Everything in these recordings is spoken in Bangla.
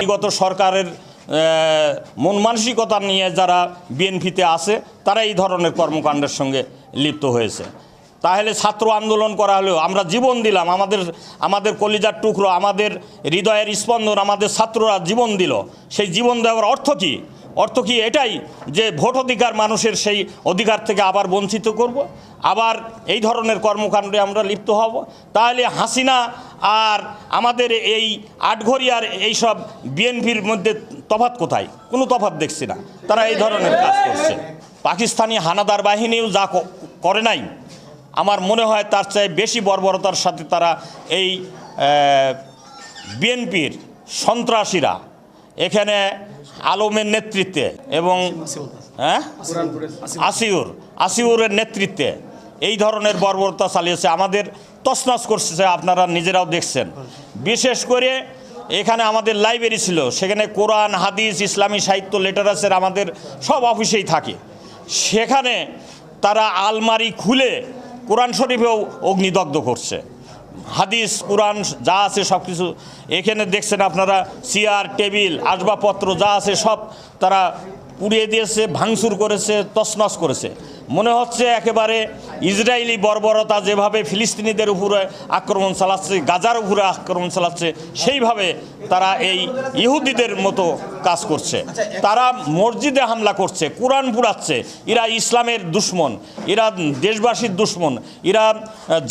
বিগত সরকারের মন মানসিকতা নিয়ে যারা বিএনপিতে আছে, তারা এই ধরনের কর্মকাণ্ডের সঙ্গে লিপ্ত হয়েছে। তাহলে ছাত্র আন্দোলন করা হলেও আমরা জীবন দিলাম, আমাদের আমাদের কলিজার টুকরো, আমাদের হৃদয়ের স্পন্দন, আমাদের ছাত্ররা জীবন দিল। সেই জীবন দেওয়ার অর্থ কী? অর্থ কি এটাই যে ভোট অধিকার মানুষের সেই অধিকার থেকে আবার বঞ্চিত করব। আবার এই ধরনের কর্মকাণ্ডে আমরা লিপ্ত হব। তাহলে হাসিনা আর আমাদের এই আটঘরিয়ার এইসব বিএনপির মধ্যে তফাত কোথায়? কোনো তফাত দেখছি না। তারা এই ধরনের কাজ করছে। পাকিস্তানি হানাদার বাহিনীও যা করে নাই, আমার মনে হয় তার চেয়ে বেশি বর্বরতার সাথে তারা এই বিএনপির সন্ত্রাসীরা এখানে আলমের নেতৃত্বে এবং হ্যাঁ? আসিউর, আসিউরের নেতৃত্বে এই ধরনের বর্বরতা চালিয়েছে, আমাদের তছনছ করছে, আপনারা নিজেরাও দেখছেন। বিশেষ করে এখানে আমাদের লাইব্রেরি ছিল, সেখানে কোরআন, হাদিস, ইসলামী সাহিত্য লিটারেচার আমাদের সব অফিসেই থাকে। সেখানে তারা আলমারি খুলে কোরআন শরীফেও অগ্নিদগ্ধ করছে। হাদিস, কোরআন যা আছে সব কিছু এখানে দেখছেন আপনারা, চেয়ার, টেবিল, আসবাবপত্র যা আছে সব তারা পুড়িয়ে দিয়েছে, ভাঙচুর করেছে, তছনছ করেছে। মনে হচ্ছে একেবারে ইসরায়েলি বর্বরতা যেভাবে ফিলিস্তিনিদের উপরে আক্রমণ চালাচ্ছে গাজার উপরে আক্রমণ চালাচ্ছে সেইভাবে তারা এই ইহুদিদের মতো কাজ করছে। তারা মসজিদে হামলা করছে কোরআন পুড়াচ্ছে এরা ইসলামের দুশ্মন এরা দেশবাসীর দুশ্মন এরা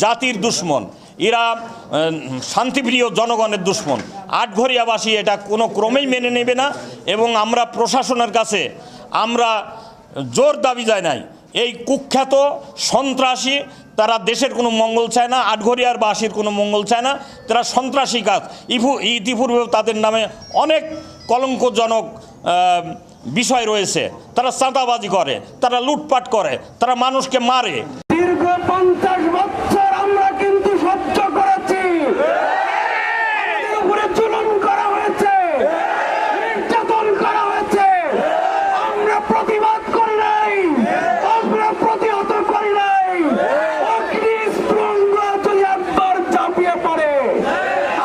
জাতির দুশ্মন এরা শান্তিপ্রিয় জনগণের দুশ্মন। আটঘরিয়াবাসী এটা কোনো ক্রমেই মেনে নেবে না এবং আমরা প্রশাসনের কাছে আমরা জোর দাবি যায় নাই এই কুখ্যাত সন্ত্রাসী, তারা দেশের কোনো মঙ্গল চায় না, আটঘরিয়ার বাসীর কোনো মঙ্গল চায় না, তারা সন্ত্রাসী কাজ। ইফু ইতিপূর্বেও তাদের নামে অনেক কলঙ্কজনক বিষয় রয়েছে। তারা চাঁদাবাজি করে, তারা লুটপাট করে, তারা মানুষকে মারে। দীর্ঘ পঞ্চাশ বছর আমরা কিন্তু সহ্য করেছি আমাদের উপরে জুলুম করা হয়েছে নির্যাতন করা হয়েছে আমরা প্রতিবাদ করি নাই আমরা প্রতিহত করি নাই অগ্নি স্প্রঙ্গ যদি একবার চাপিয়ে পড়ে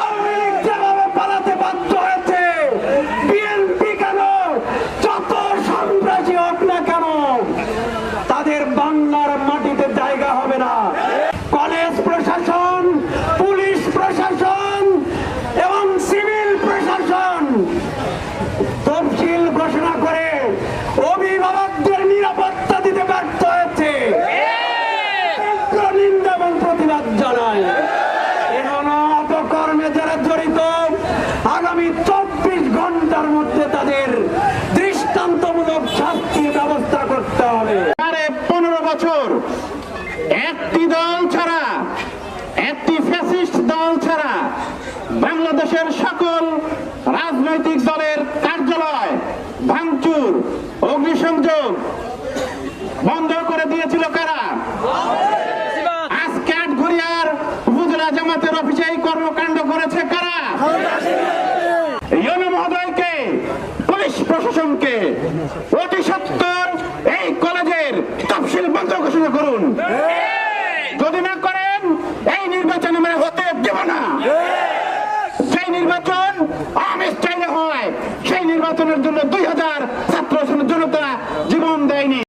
আওয়ামী লীগ যেভাবে পালাতে বাধ্য হয়েছে বিএনপি কেন যত সন্ত্রাসী হোক না কেন তাদের বাংলার মাটিতে জায়গা হবে না কলেজ প্রশাসন পুলিশ প্রশাসন এবং সিভিল প্রশাসন তফসিল ঘোষণা করে অভিভাবকদের নিরাপত্তা দিতে ব্যর্থ হয়েছে তীব্র নিন্দা এবং প্রতিবাদ জানায় এমন অপকর্মে যারা জড়িত আগামী চব্বিশ ঘণ্টার মধ্যে তাদের দৃষ্টান্তমূলক শাস্তির ব্যবস্থা করতে হবে। সাড়ে পনেরো বছর একটি দল ছাড়া একটি ফ্যাসিস্ট দল ছাড়া বাংলাদেশের সকল রাজনৈতিক দলের কার্যালয় ভাঙচুর অগ্নিসংযোগ বন্ধ করে দিয়েছিল কারা? আজকে আটঘরিয়ার উপজেলা জামাতের অফিসে এই কর্মকাণ্ড প্রশাসনকে অতি সত্তর এই কলেজের তফসিল বন্ধ ঘোষণা করুন। যদি না করেন এই নির্বাচন আমরা হতে দেব না। সেই নির্বাচন